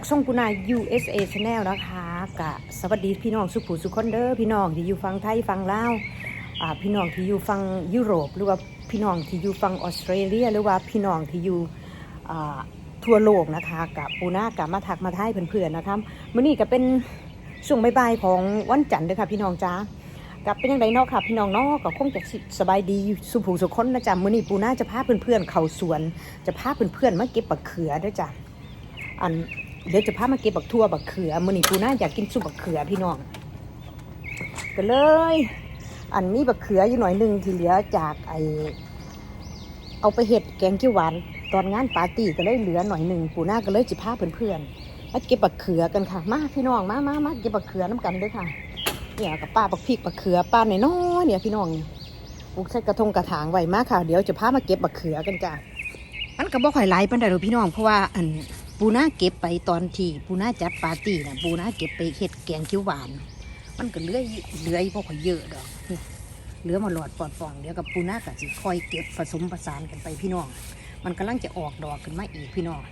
จากช่องกุนาย USA Channel นะคะกะสวัสดีพี่น้องสุขุสุขคนเด้อพี่น้องที่อยู่ฟังไทยฟังลาวอ่าพี่น้องที่อยู่ฟังยุโรป หรือว่าพี่น้องที่อยู่ฟังออสเตรเลีย หรือว่าพี่น้องที่อยู่ทั่วโลกนะคะกับปูนากะมาทักมาทายเพื่อนๆนะคะมื้อนี้ก็เป็นช่วงบ่ายๆของวันจันทร์เด้อค่ะพี่น้องจ้ากับเป็นยังไงเนาะค่ะพี่น้องเนาะก็คงจะสบายดีสุขสุขคนนะจ๊ะมื้อนี้ปูนาจะพาเพื่อนๆเข้าสวน จะพาเพื่อนๆมาเก็บบักเขือด้อจ้ะอัน เดี๋ยวจะพามาเก็บบักทั่วบักเขือมื้อนี้กูน่าอยากกินซุปบักเขือพี่น้องก็เลย อันนี้บักเขืออยู่หน่อยหนึงที่เหลือจากไอเอาไปเห็ดแกงขียวหวานตอนงานปาร์ตี้ก็เลยเหลือหน่อยหนึ่งปูน่าก็เลยจะพาเพื่อนๆมาเก็บบักเขือกันค่ะ มาพี่น้องมามามาเก็บบักเขือน้ำกันด้วยค่ะเนี่ยกับป้าบักพริกบักเขือป้าหน่อยน้อยเนี่ยพี่น้องปลูกใส่กระทงกระถางไว้มากค่ะ เดี๋ยวจะพามาเก็บบักเขือกันจ้ะมันก็บ่ค่อยไหลปานใดหรอพี่น้องเพราะว่าอัน ปูนาเก็บไปตอนที่ปูนาจัดปาร์ตี้นะปูนาเก็บไปเห็ดแกงเขียวหวาน มันก็เลื้อยเลื้อยพวกเขาเยอะดอกเหลือมาหลอดปอดฟองเดี๋ยวกับปูนากับสิคอยเก็บผสมผสานกันไปพี่น้อง มันกำลังจะออกดอกขึ้นมาอีกพี่น้อง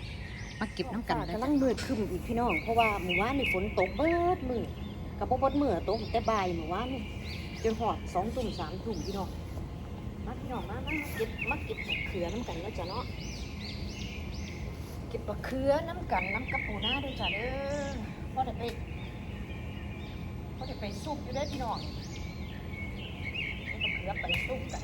มาเก็บน้ำกันกำลังมืดขึ้นอีกพี่น้อง เพราะว่าเมื่อวานนี่ฝนตกเบิดมือกับบ่เบิดมือตกแต่บ่ายเมื่อวานนี่จนหอดสองทุ่มสามทุ่มพี่น้องมาพี่น้องมามามาเก็บมาเก็บเขือน้ำกันแล้วจ้ะเนาะ เก็บปลาเคือน้ำกันน้ำกระปูหน้าด้วยจ้ะเด้อพอเด้ไปพอเด้ไปซุปอยู่ได้พี่น้องเก็บปลาเคือไปซุปกัน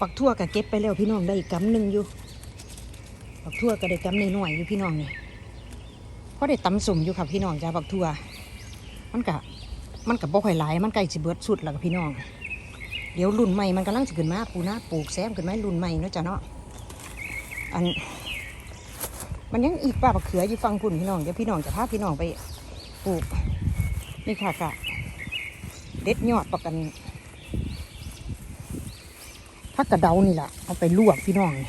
ปักทั่วก็เก็บไปแล้วพี่น้องได้อีกกำหนึ่งอยู่ปักทั่วก็ได้กำหน่อยอยู่พี่น้องนี่เพราะได้ตำสุ่มอยู่ค่ะพี่น้องจ้าปักทั่ว มันกะมันกับบ่ค่อยหลายมันใกล้สิเบิดสุดแล้วกับพี่น้อง เดี๋ยวรุ่นใหม่มันกำลังจะขึ้นมาปูนาปลูกแซมขึ้นมารุ่นใหม่เนาะจ้ะเนาะอัน มันยังอีกป้าบักเขืออยู่ฟังพุ่นพี่น้องเดี๋ยวพี่น้องจะพาพี่น้องไปปลูกนี่ค่ะกะเด็ดยอดประกัน ผักกระเดานี่แหละเอาไปลวกพี่น้องนี่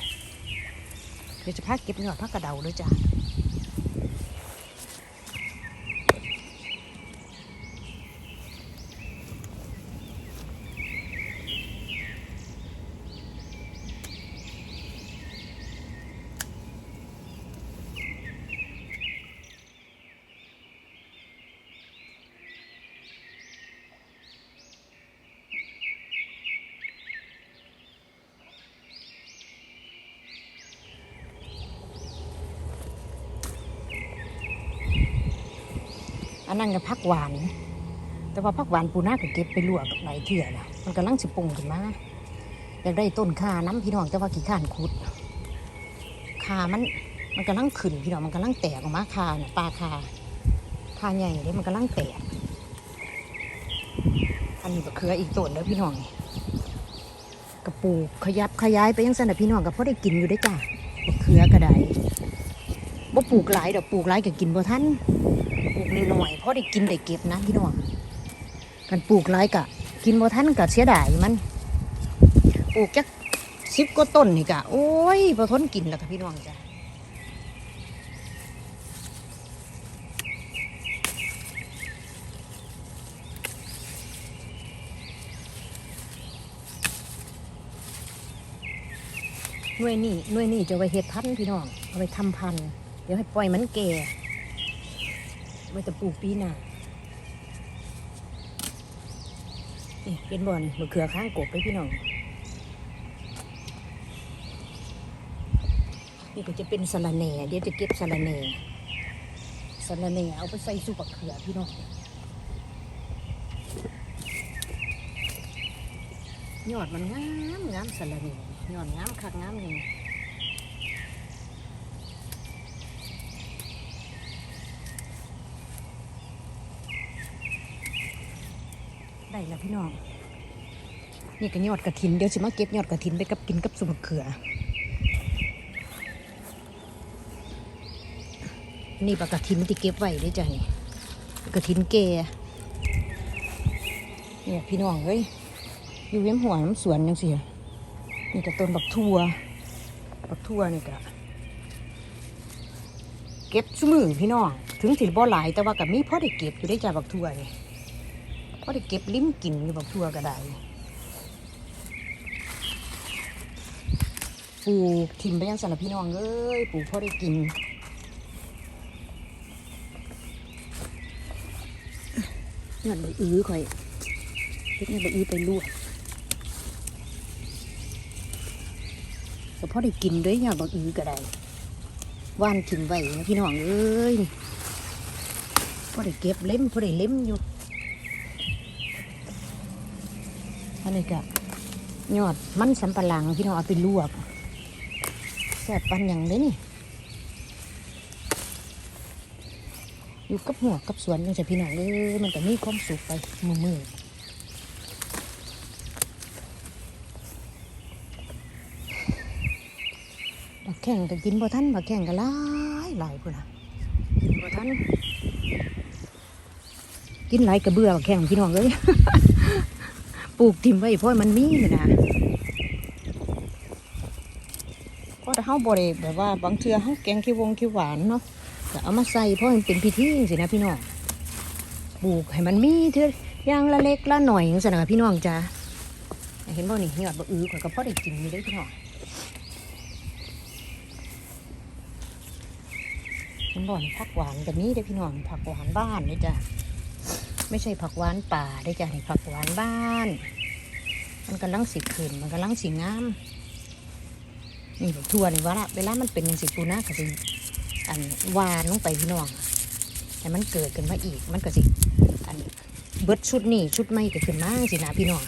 เดี๋ยวจะพาเก็บยอดผักกระเดาเลยจ้ะ อันนั้นก็ผักหวาน แต่ว่าผักหวานปูนาก็เก็บไปลวกหลายเถื่อละมันกำลังสิปรุงขึ้นมาอยากได้ต้นข่าน้ำพี่น้องแต่ว่าขี้ข้านคุดข่ามันมันกำลังขึ้นพี่น้องมันกำลังแตกออกมาข่าเนี่ยปลาข่าข่าใหญ่เลยมันกำลังแตกอันนี้ก็คืออีกต้นแล้วพี่น้องกระปูขยับขยายไปยังสนะพี่น้องก็พอได้กินอยู่ได้จ้ะเขือกระไดบ่ปลูกหลายดอกปลูกหลายก็กินบ่ทัน ปลูกหน้อยๆพอได้กินได้เก็บนะพี่น้องกันปลูกหลายกะ กินบ่ทันก็เสียดายมัน ปลูกจักสิบก็ต้นนี่กะ โอ้ยพอทนกินแล้วค่ะพี่น้องจ้ะหน่วยนี่หน่วยนี่จะไว้เฮ็ดพันธุ์พี่น้องเอาไปทำพันธุ์เดี๋ยวให้ปล่อยมันแก่ ไว้จะปลูกปีหน้านี่เป็นบ่อนมะเขือข้างกบไปพี่น้อง นี่ก็จะเป็นสะระแหน่เดี๋ยวจะเก็บสะระแหน่สะระแหน่เอาไปใส่ซุปมะเขือพี่น้อง ยอดมันงามงามสะระแหน่ยอดงามคักงามนี่ แล้วพี่น้อง นี่ก็ยอดกระถิน เดี๋ยวสิมาเก็บยอดกระถินไปกับกินกับซุมะเขือ นี่ปลากระถินที่เก็บไว้ด้จ้ะนี่กระถินเกเนี่ยพี่น้องเอ้ย อยู่เว้มหัวน้ำสวนจังสินี่ก็ต้นบักทั่วบักทั่วนี่ก็เก็บซุมือพี่น้อง ถึงสิบ่หลายแต่ว่ากับมีพอได้เก็บอยู่ได้จ้าบักทั่วนี่ พอได้เก็บลิ้มกินอยู่บักทั่วก็ได้ปลูกทิมไปยังสารบพี่น้องเอ้ยปลูกพอได้กินยอดใบอื้อข่อยเฮ็ดยอดใบอื้อไปลวกแต่พอได้กินด้วยยอดใบอื้อก็ได้ว่านกินไว้นะพี่น้องเอ้ยพอได้เก็บเล่มพอได้เล่มอยู่อั นนี้ก็ยอดมันสำปะหลังพี่น้องเอาไปลวกแซ่บปันอย่างเลยนี่ อยู่กับหัวกับสวนจังซี่พี่น้องเอ้ยมันก็มีความสุขไปมือมือบักแข่งก็กินบ่ทันบักแข่งก็หลายหลายพุ่นนะกินบ่ทันกินหลายกระเบื่อบักแข่งพี่น้องเอ้ย ปลูกทิมไว้เพราะมันมีนะเพราะถ้าเฮาบ่ได้แบบว่าบางเทื่อเฮาแกงขี้วงขี้หวานเนาะก็เอามาใส่เพราะมันเป็นพิธีสินะพี่น้องปลูกให้มันมีเถอะอย่างละเล็กละหน่อยจังซั่นนะพี่น้องจ้าเห็นบ่นี่ยอดบ่อือข่อยก็พอได้กินอยู่เด้พี่น้องเห็นบ่นี่ผักหวานก็มีเด้พี่น้องผักหวานบ้านนี่จ้ะ ไม่ใช่ผักหวานป่าเด้จ้ะนี่ผักหวานบ้าน มันกำลังสิขึ้นมันกำลังสิงามนี่บักทั่วนี่ว่าละเวลามันเป็นจังสิปูนะก็สิอันวานลงไปพี่น้องแต่มันเกิดขึ้นมาอีกมันก็สิอันเบิดชุดนี่ชุดไม่ก็ขึ้นมาสินะพี่น้อง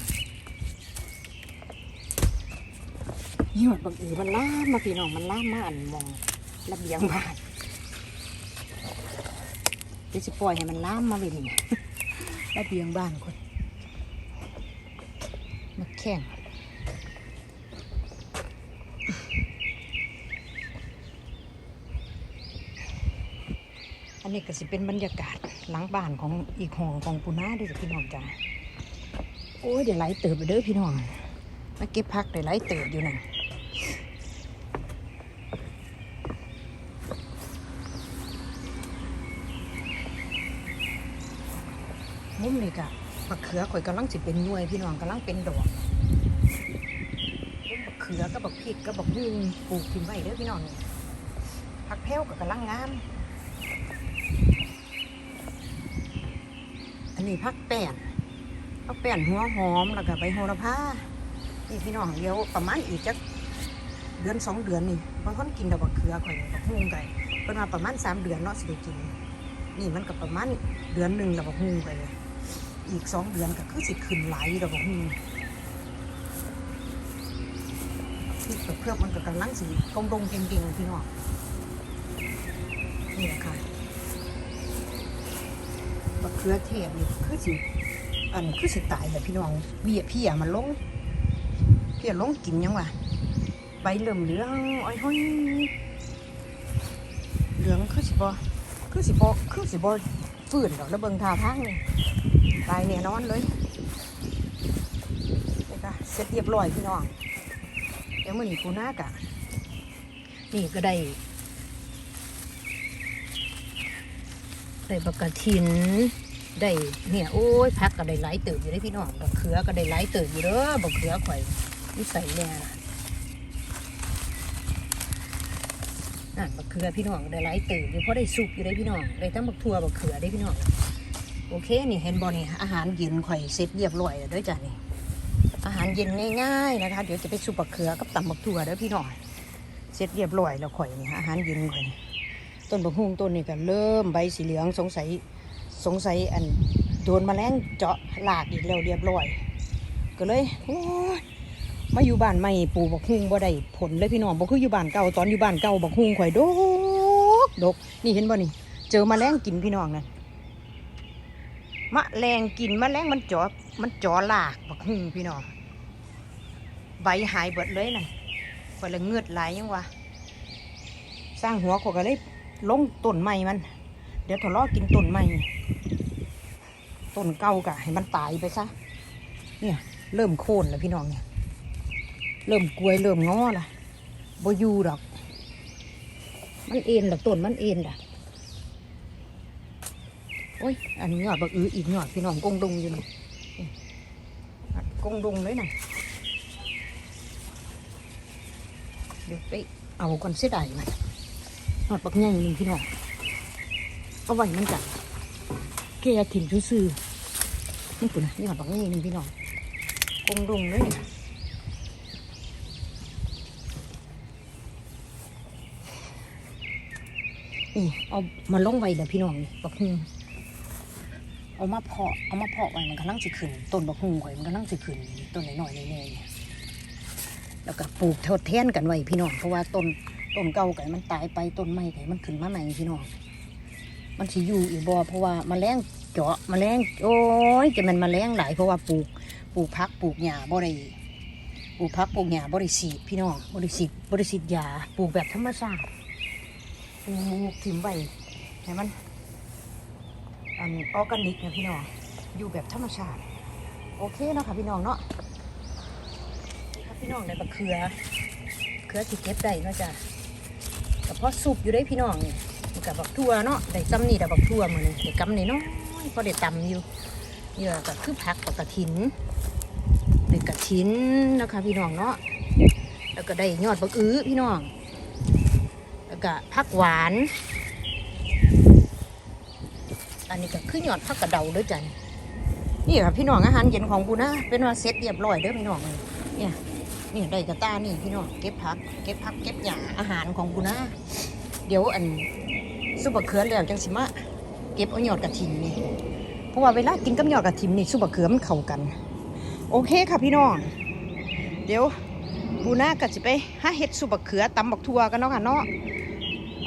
ยอดบางอือมันล่ามมาพี่น้องมันล่ามมาอันมองระเบียงบ้านเดี๋ยวจะปล่อยให้มันล่ามมาเลยนี่ ระเบียงบ้านคนมาแข่งอันนี้ก็สิเป็นบรรยากาศหลังบ้านของอีกห้องของปูนาด้วยพี่น้องจ้าโอ้ยเดี๋ยวไหลเติบไปเด้อพี่น้องมาเก็บพักเดี๋ยวไหลเติบอยู่นั่น มุมนี่กะบักเขือข่อยกำลังสิเป็นหน่วยพี่น้องกำลังเป็นดอกมุมบักเขือกับบักพริกกับบักฮึ่งปลูกทิ้งไว้เด้อพี่น้องผักแพ้วกับกำลังงาม อันนี้พักแป้นพักแป้นหัวหอมแล้วก็ใบโหระพานี่พี่น้องเดี๋ยวประมาณอีกจักเดือนสองเดือนนี่บางคนกินดอกบักเขือข่อยบักฮุ้งไก่เพิ่นมาประมาณสามเดือนเนาะสิได้กิน นี่มันก็ประมาณเดือนหนึ่งดอกบักฮุ้งไปเลย อีกสองเดือนก็คือสิขึ้นไหลายดอกบักฮุ้งที่เพื่อมันก็กำลังสิกงดงเก่งๆพี่น้องนี่แหละค่ะบักเขือเทศนี่คือสิอันคือสิตายแบบพี่น้องเบี้ยพี่อะมันลงพี่อะลงกินยังวะใบเหลื่อมเหลืองอ้อยห้อยเหลืองคือสิบอคือสิบอคือสิบอฝืนดอกแล้วเบิ่งท่าทางนี่ ตายแน่นอนเลยนี่ค่ะเสร็จเรียบร้อยพี่น้องเดี๋ยวมื่อนี้กูน่ากะนี่ก็ได้ได้บักกะทินได้เนี่ยโอ้ยพักก็ได้หลายเติบอยู่ได้พี่น้องบักเขือก็ได้หลายเติบอยู่เด้อบักเขือข่อยนี่ใส่แน่ล่ะนั่นบักเขือพี่น้องได้หลายเติบอยู่เพราะได้สุกอยู่ได้พี่น้องได้ทั้งบักทั่วบักเขือได้พี่น้อง โอเคนี่เห็นบอนี่อาหารเย็นข่อยเสร็จเรียบร้อยแล้วด้อจ้ะนี่อาหารเย็นง่ายๆนะคะ เดี๋ยวจะไปสุปบักเขือกับตำบักทั่วเด้อพี่น้องเสร็จเรียบร้อยแล้วข่อยนี่อาหารเย็นข่อยต้นบะฮุ่งต้นนี้ก็เริ่มใบสีเหลืองสงสัยสงสัยอันโดนแมลงเจาะหลากอีกแล้วเรียบร้อย ก็เลยโอ้ยมาอยู่บ้านใหม่ปลูกบักฮุ่งบ่ได้ผลเลยพี่น้องบ่คืออยู่บ้านเก่าตอนอยู่บ้านเก่าบักฮุ่งข่อยดกดกนี่เห็นบ่นี่ เจอแมลงกินพี่น้องนั่น มะแรงกินแมลงมันจาะมันจาะหลากบักฮุ่งพี่น้องใบหายเบิดเลยนั่นข่อยละเงือดไหลยังวะสร้างหัวเขาก็เลยลงต้นใหม่มัน เดี๋ยวทะเลาะกินต้นใหม่ต้นเก่ากะให้มันตายไปซะเนี่ยเริ่มโค่นแล้วพี่น้องเนี่ยเริ่มกลวยเริ่มงอละบ่อยู่ดอก มันเอ็นดอกต้นมันเอ็นดอก โอ้ย อันนี้ยอดบักอื้ออีกยอดพี่น้องกงดงอยู่นี่กงดงเลยนะเดี๋ยวไปเอาก่อนเสียดายมันยอดบักใหญ่หนึ่งพี่น้องเอาไว้มันจะเกยถิ่นซื่อนี่ปุ่นนะนี่ยอดบักใหญ่หนึ่งพี่น้องกงดงเลยเนี่ยนี่เอามาลงไว้เดี๋ยวพี่น้องนี่บักฮุง เอามาเพาะเอามาเพาะไว้มันกำลังสิขึ้นต้นบักฮุงข่อยมันกำลังสิขึ้นต้นหน้อยๆนี่ๆเนี่ยแล้วก็ปลูกทดแทนกันไว้พี่น้องเพราะว่าต้นต้นเก่าไก่มันตายไปต้นใหม่ไก่มันขึ้นมาใหม่พี่น้องมันสิอยู่อีกบ่เพราะว่าแมลงเจาะแมลงโอ้ยจะมันแมลงหลายเพราะว่าปลูกปลูกพักปลูกหญ้าบ่ได้ปลูกพักปลูกหญ้าบ่ได้ฉีดพี่น้องบ่ได้ฉีดบ่ได้ฉีดยาปลูกแบบธรรมชาติปลูกถิ่มใบให้มัน อันออร์แกนิกนะพี่น้องอยู่แบบธรรมชาติ โอเคเนาะค่ะพี่น้องเนาะถ้าพี่น้องได้บักเขือเขือสิเก็บได้เนาะจ้ะกับพอสุกอยู่ได้พี่น้องเนี่ยกับบักทั่วเนาะได้ซ้ำนี่แต่บักทั่วมือนี่ได้กำนี่น้อยพอได้ตำอยู่นี่แหละก็คือผักกับกระถินได้กระถินนะคะพี่น้องเนาะแล้วก็ได้ยอดบักอื้อพี่น้องแล้วก็ผักหวาน อันนี้ก็คือหยอดผักกระเดาด้วยจันนี่ค่ะพี่น้องอาหารเย็นของกูนะเป็นว่าเซ็ตเรียบร้อยเด้อพี่น้องเนี่ยนี่ได้กระต้านี่พี่น้องเก็บผัก เก็บผักเก็บหญ้าอาหารของกูนะเดี๋ยวอันซุปบะเขือแล้วจังสิมาเก็บเอาหยอดกระถินนี่เพราะว่าเวลากินกับหยอดกระถินนี่ซุปบะเขือมันเข้ากัน โอเคค่ะพี่น้อง เดี๋ยวบูน่าก็จะไปหาเห็ดสุบักเขือตำบักทัวกันเนาะค่ะเนาะ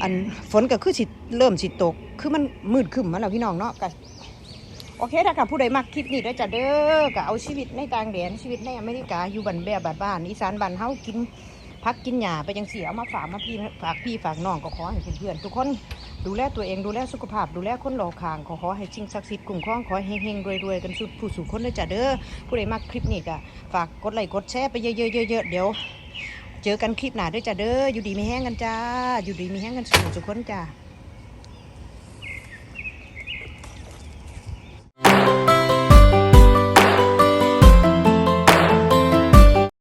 อันฝนก็คือสิเริ่มสิตก คือมันมืดขึ้นมาแล้วพี่น้องเนาะก็โอเคถ้ากับผู้ใดมักคลิปนี้ด้วยจ้ะเด้อก็เอาชีวิตในต่างแดนชีวิตในอเมริกาอยู่บ้านแบบบ้านบ้านอีสานบ้านเฮากินพักกินหญ้าไปจังเสียเอามาฝากมาพี่ฝากพี่ฝากน้องก็ขอให้เพื่อนๆทุกคนดูแลตัวเองดูแลสุขภาพดูแลคนรอบข้างขอขอให้สิ่งศักดิ์สิทธิ์คุ้มครองขอเฮงๆรวยๆกันสุดผู้สู่คนด้วยจ้ะเด้อผู้ใดมักคลิปนี้ก็ฝากกดไลค์กดแชร์ไปเยอะๆๆๆเดี๋ยว เจอกันคลิปหน้าด้วยจ้าเด้ออยู่ดีมีแห้งกันจ้า อยู่ดีมีแห้งกันสู่ทุกคนจ้า